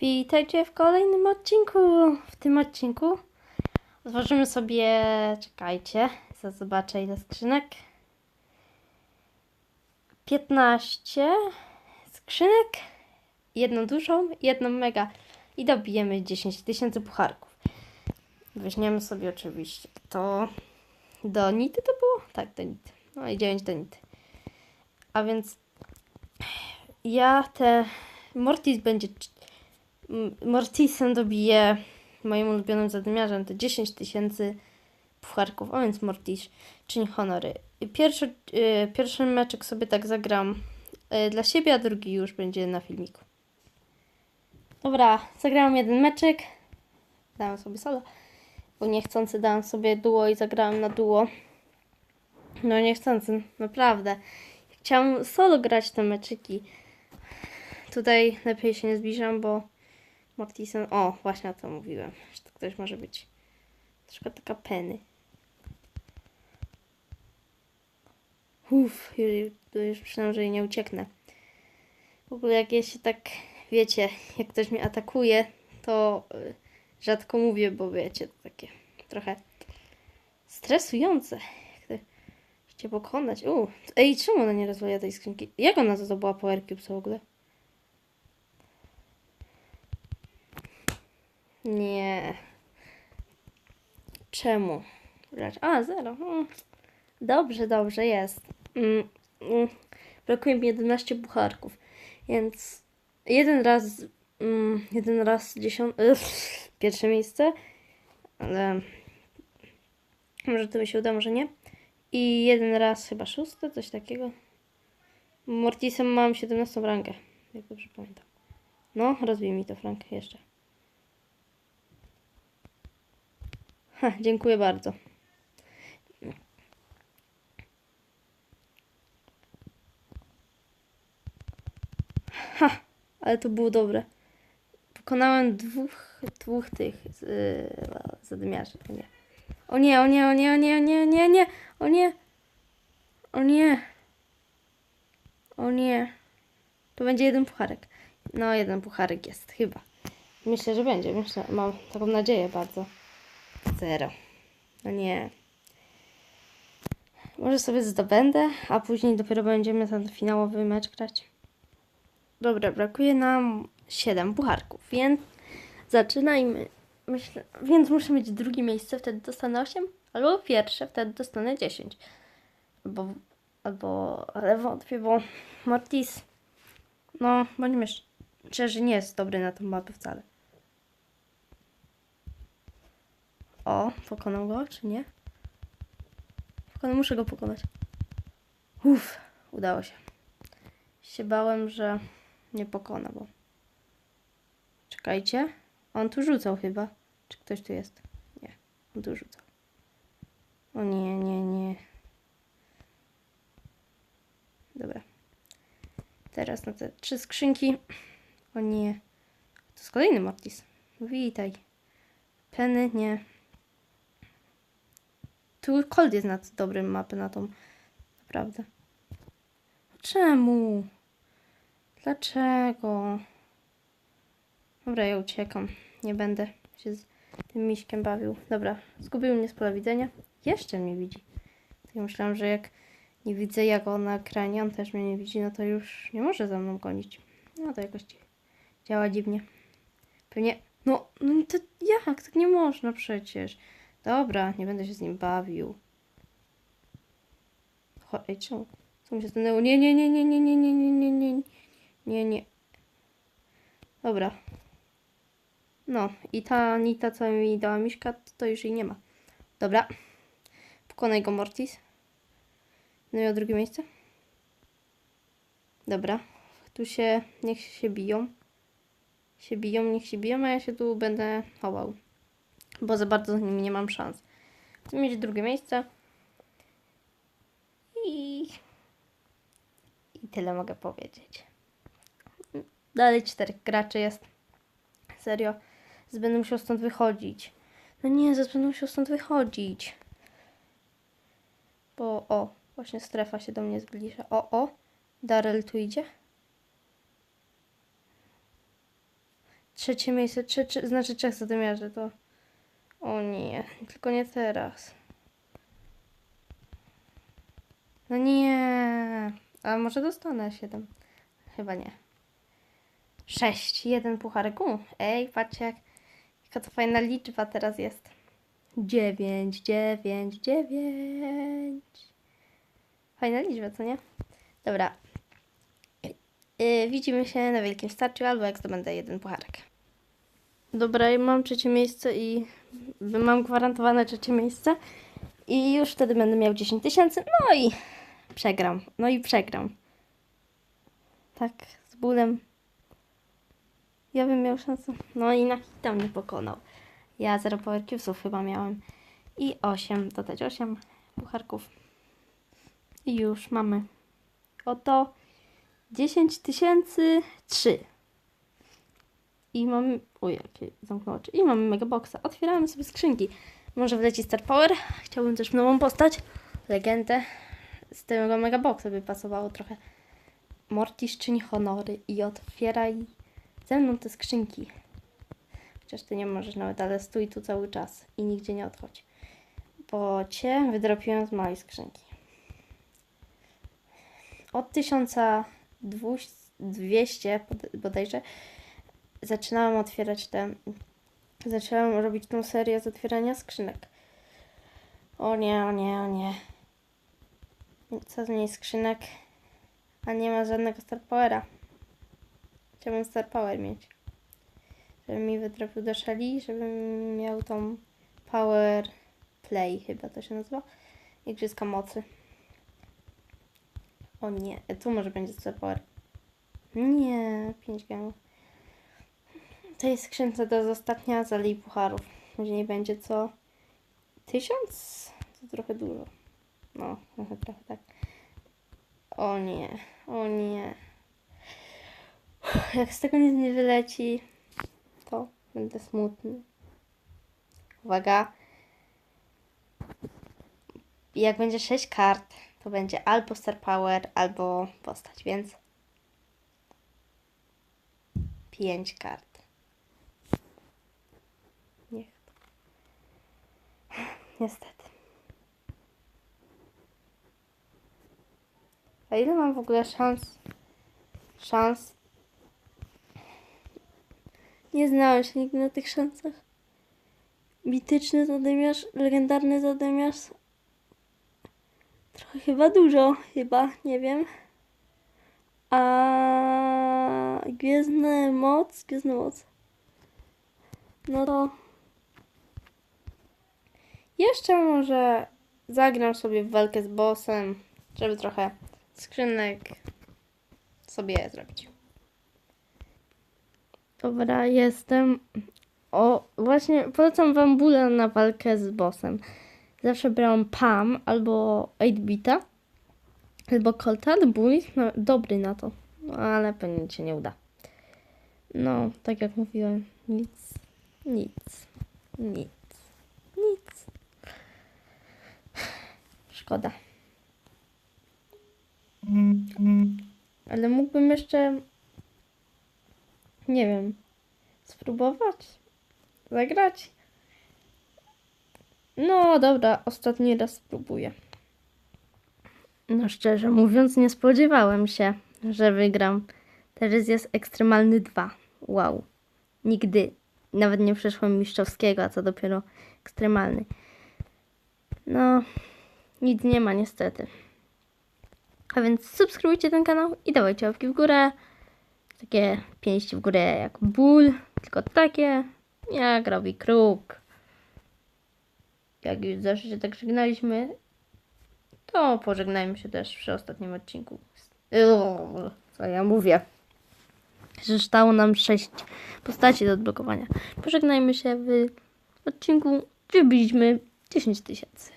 Witajcie w kolejnym odcinku. W tym odcinku otworzymy sobie, czekajcie, zobaczę ile skrzynek. 15 skrzynek, jedną dużą, jedną mega i dobijemy 10 tysięcy pucharków. Weźmiemy sobie oczywiście to do nity to było? Tak, do nity. No i 9 do nity. A więc ja te Mortis będzie Mortisem dobiję moim ulubionym zadymiarzem to 10 tysięcy pucharków, a więc Mortis czyni honory. Pierwszy, y, pierwszy meczek sobie tak zagram y, dla siebie, a drugi już będzie na filmiku. Dobra, zagrałam jeden meczek. Dałam sobie solo, bo niechcący dałam sobie duo i zagrałam na duo. No niechcący, naprawdę. Chciałam solo grać te meczyki. Tutaj lepiej się nie zbliżam, bo Mortisen. O, właśnie o to mówiłem. Że to ktoś może być. Troszkę taka peny. Uff, już, już że nie ucieknę. W ogóle jak ja się tak, wiecie, jak ktoś mnie atakuje, to y, rzadko mówię, bo wiecie, to takie trochę stresujące. Cię pokonać. U, ej, czemu ona nie rozwija tej skrzynki? Jak ona to zdobyła Power Cubes w ogóle? Nie. Czemu? A, zero. Mm. Dobrze, dobrze, jest. Mm, mm. Brakuje mi 11 pucharków, więc jeden raz, mm, jeden raz dziesiąt... Pierwsze miejsce, ale może to mi się uda, może nie. I jeden raz chyba szóste, coś takiego. Mortisem mam 17 rangę, jak dobrze pamiętam. No, rozbij mi to, Frank, jeszcze. Ha, dziękuję bardzo. Ha, ale to było dobre. Pokonałem dwóch, dwóch tych yy, zadymiarzy. Nie. O nie, o nie, o nie, o nie, o nie, o nie, nie, o nie, o nie, o nie. To będzie jeden pucharek. No, jeden pucharek jest, chyba. Myślę, że będzie. Myślę, mam taką nadzieję bardzo. Zero. No nie. Może sobie zdobędę, a później dopiero będziemy ten finałowy mecz grać. Dobra, brakuje nam 7 pucharków, więc zaczynajmy. Myślę, więc muszę mieć drugie miejsce, wtedy dostanę 8, albo pierwsze, wtedy dostanę 10. Albo, albo, ale wątpię, bo Mortis, no, bądźmy szczerzy, nie jest dobry na tą mapę wcale. O, pokonał go, czy nie? Pokonał, muszę go pokonać. Uff, udało się. Się bałem, że nie pokona, bo... Czekajcie. On tu rzucał chyba. Czy ktoś tu jest? Nie, on tu rzucał. O nie, nie, nie. Dobra. Teraz na te trzy skrzynki. O nie. To jest kolejny Mortis. Witaj. Penny, nie. Tu Cold jest na dobrym mapy na tą. Naprawdę. Czemu? Dlaczego? Dobra, ja uciekam. Nie będę się z tym miśkiem bawił. Dobra, zgubił mnie z pola widzenia. Jeszcze mnie widzi. Ja myślałam, że jak nie widzę jego na ekranie, on też mnie nie widzi, no to już nie może za mną gonić. No to jakoś działa dziwnie. Pewnie... No, no to jak? Tak nie można przecież. Dobra, nie będę się z nim bawił. Cho- Ej, czemu? Co mi się stanęło? Nie, nie, nie, nie, nie, nie, nie, nie, nie, nie, nie, nie. Dobra. No, i ta nita, co mi dała to, to już jej nie ma. Dobra. Pokonaj go, Mortis. No i o drugie miejsce. Dobra. Tu się, niech się biją. Się biją, niech się biją, a ja się tu będę chował bo za bardzo z nimi nie mam szans. Chcę mieć drugie miejsce. I... I tyle mogę powiedzieć. Dalej czterech graczy jest. Serio. Będę musiał stąd wychodzić. No nie, zaraz będę musiał stąd wychodzić. Bo o, właśnie strefa się do mnie zbliża. O, o, Darel tu idzie. Trzecie miejsce, trze, trze, znaczy trzech zadymiarzy to... O nie, tylko nie teraz. No nie. A może dostanę 7? Chyba nie. 6. Jeden pucharek. U, ej, patrzcie jak, jaka to fajna liczba teraz jest. 9, 9, 9. Fajna liczba, co nie? Dobra. Yy, widzimy się na Wielkim Starciu albo jak zdobędę jeden pucharek. Dobra, i mam trzecie miejsce i mam gwarantowane trzecie miejsce. I już wtedy będę miał 10 tysięcy. No i przegram. No i przegram. Tak, z bólem. Ja bym miał szansę. No i na hita mnie pokonał. Ja 0 power cubesów chyba miałem. I 8, dodać 8 pucharków. I już mamy. Oto 10 tysięcy 3. I mamy. Oj, jakie zamknął oczy. I mamy megaboxa. Otwieramy sobie skrzynki. Może wleci Star Power. Chciałbym też nową postać. Legendę. Z tego megaboxa by pasowało trochę. Mortis czyni honory i otwieraj ze mną te skrzynki. Chociaż ty nie możesz nawet, ale stój tu cały czas i nigdzie nie odchodź. Bo cię wydropiłem z małej skrzynki. Od 1200 bod- bodajże zaczynałam otwierać te. Zaczęłam robić tą serię z otwierania skrzynek. O nie, o nie, o nie. Co z niej skrzynek? A nie ma żadnego Star Powera. Chciałbym Star Power mieć. Żeby mi wytropił do szali, żebym miał tą Power Play chyba to się nazywa. Igrzyska mocy. O nie, tu może będzie Star Power. Nie, 5 gemów. Jest skrzynce to jest ostatnia z Alei Pucharów. Później będzie co? Tysiąc? To trochę dużo. No, trochę tak. O nie, o nie. Jak z tego nic nie wyleci, to będę smutny. Uwaga. Jak będzie 6 kart, to będzie albo Star Power, albo postać, więc 5 kart. Niech to. Niestety. A ile mam w ogóle szans? Szans? Nie znałem się nigdy na tych szansach. Mityczny zadymiarz, legendarny zadymiarz. Trochę chyba dużo, chyba, nie wiem. A gwiezdna moc, gwiezdna moc. No to jeszcze może zagram sobie w walkę z bossem, żeby trochę skrzynek sobie zrobić. Dobra, jestem. O, właśnie polecam wam bólę na walkę z bossem. Zawsze brałam Pam albo 8-bita, albo Colta, ból no, dobry na to, no, ale pewnie się nie uda. No, tak jak mówiłem, nic, nic, nic. Szkoda. Ale mógłbym jeszcze, nie wiem, spróbować, zagrać. No dobra, ostatni raz spróbuję. No szczerze mówiąc, nie spodziewałem się, że wygram. Teraz jest ekstremalny 2. Wow. Nigdy nawet nie przeszłem mistrzowskiego, a co dopiero ekstremalny. No, nic nie ma niestety. A więc subskrybujcie ten kanał i dawajcie łapki w górę. Takie pięści w górę jak ból, tylko takie jak robi kruk. Jak już zawsze się tak żegnaliśmy, to pożegnajmy się też przy ostatnim odcinku. Uuu, Co ja mówię? Że stało nam sześć postaci do odblokowania. Pożegnajmy się w odcinku, gdzie byliśmy 10 tysięcy.